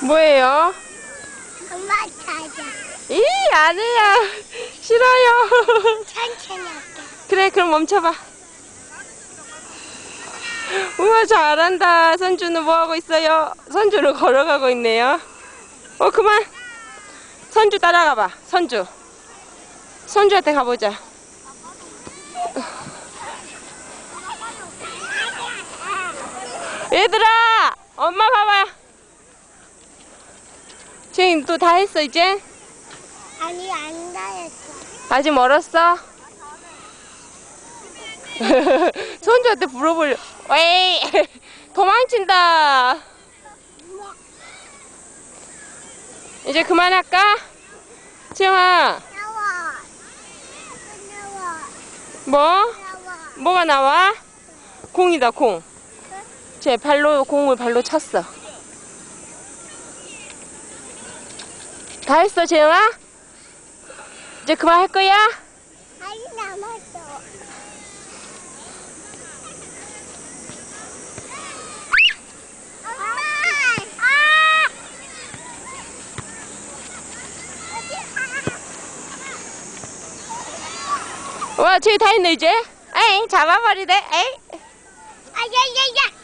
뭐예요? 엄마 찾아. 이 아니야. 싫어요. 천천히 할게. 그래 그럼 멈춰봐. 우와 잘한다. 선주는 뭐하고 있어요? 선주는 걸어가고 있네요. 어 그만. 선주 따라가봐. 선주. 선주한테 가보자. 얘들아 엄마 봐봐 지금 또다 했어 이제? 아니 안 다 했어. 아직 멀었어? 손주한테 물어보려. 에이, 도망친다. 이제 그만할까? 지영아, 나와. 나와. 뭐? 나와. 뭐가 나와? 공이다, 공. 제 발로, 공을 발로 찼어. 다 했어, 재영아? 이제 그만 할 거야? 아니 남았어. 아! 와, 저기 다 했네, 이제. 에이, 잡아버리네, 에이. 아야야야.